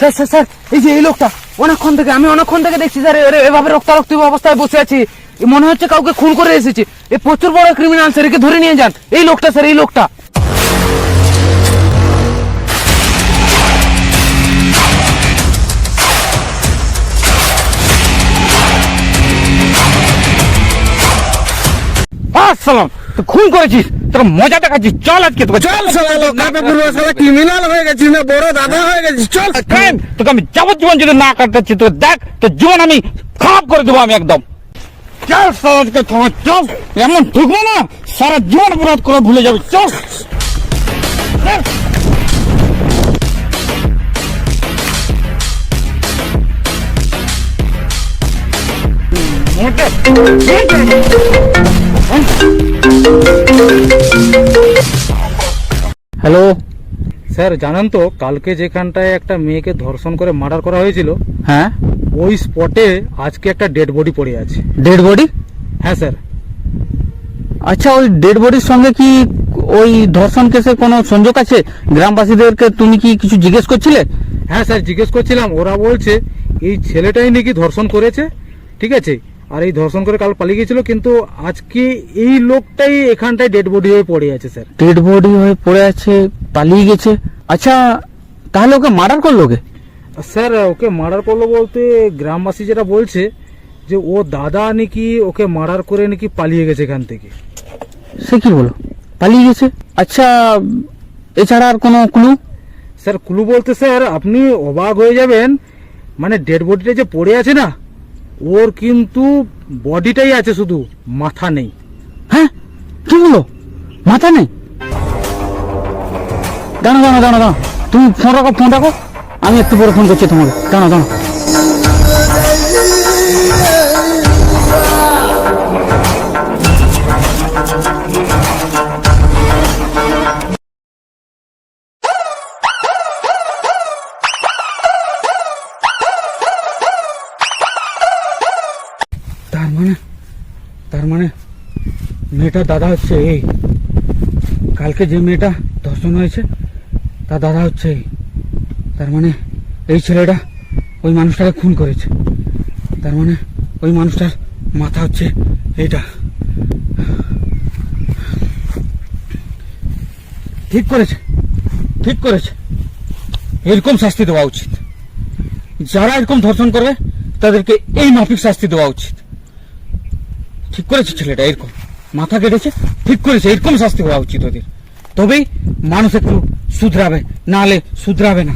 Sir sir sir, এই যে এই লোকটা, অনেকক্ষণ থেকে, আমি অনেকক্ষণ থেকে দেখছি, স্যার এভাবে রক্তারক্তি অবস্থায় বসে আছি। মনে হচ্ছে কাউকে খুন করে এসেছে। এ প্রচুর বড় ক্রিমিনাল স্যার, একে ধরে নিয়ে যান। এই লোকটা, স্যার, এই লোকটা। আসসালাম। খুন করেছিস তোর মজা দেখাচ্ছিস। চল আজকে তোকে। চল পুরো শালা ক্রিমিনাল হয়ে গেছিস না বড় দাদা হয়ে গেছিস চল। কেন তোকে আমি যাবজ্জীবন যদি না কাটাচ্ছি তোকে দেখ তোর জীবন আমি খারাপ করে দেবো আমি একদম। চল সমাজকে তোমার চল। এমন ঢুকবো না সারা জীবন অপরাধ করে ভুলে যাবে চল। চল। হ্যালো। স্যার জানেন তো কালকে যেখানটায় একটা মেয়েকে ধর্ষণ করে মার্ডার করা হয়েছিল হ্যাঁ। ওই স্পটে আজকে একটা ডেড বডি পড়ে আছে। Dead body? হ্যাঁ স্যার। আচ্ছা ওই ডেড বডির সঙ্গে কি ওই ধর্ষণ কেসের কোনো সংযোগ আছে? গ্রামবাসীদেরকে তুমি কি কিছু জিজ্ঞেস করছিলে? হ্যাঁ স্যার জিজ্ঞেস করছিলাম। ওরা বলছে এই ছেলেটাই নাকি ধর্ষণ করেছে ঠিক আছে? আর এই ধর্ষণ করে কাল পালিয়ে গেছিল কিন্তু আজকে এই লোকটাই এখানটায় ডেড বডি হয়ে পড়ে আছে স্যার ডেড বডি হয়ে পড়ে আছে পালিয়ে গেছে। আচ্ছা তাহলে ওকে মার্ডার করল ওকে স্যার ওকে মার্ডার করল বলতে গ্রামবাসী যেটা বলছে যে ও দাদা নাকি ওকে মার্ডার করে নাকি পালিয়ে গেছে এখান থেকে? সে কি বলো? পালিয়ে গেছে? আচ্ছা এছাড়া আর কোনো ক্লু স্যার ক্লু বলতে স্যার আপনি অবাক হয়ে যাবেন। মানে ডেড বডিটা যে পড়ে আছে না ওর কিন্তু বডিটাই আছে শুধু, মাথা নেই। হ্যাঁ? কি বলো মাথা নেই? দাঁড়ো দাঁড়া দাঁড়া দাঁড়া তুমি ফোন রাখো ফোন রাখো। আমি একটু পরে ফোন করছি তোমাকে। দাঁড়া দাঁড়ো তার মানে? তার মানে মেয়েটার দাদা হচ্ছে এই। কালকে যে মেয়েটা ধর্ষণ হয়েছে, তার দাদা হচ্ছে এই। তার মানে এই ছেলেটা ওই মানুষটাকে খুন করেছে। তার মানে ওই মানুষটার মাথা হচ্ছে এইটা। ঠিক করেছে। ঠিক করেছে। এরকম শাস্তি দেওয়া উচিত। যারা এরকম ধর্ষণ করবে, তাদেরকে এই মাফিক শাস্তি দেওয়া উচিত। ঠিক করেছে ছেলেটা, এরকম। মাথা কেটেছে, ঠিক করেছে, এরকম শাস্তি হওয়া উচিত ওদের। তবেই মানুষ একটু শুধরাবে, নাহলে শুধরাবে না।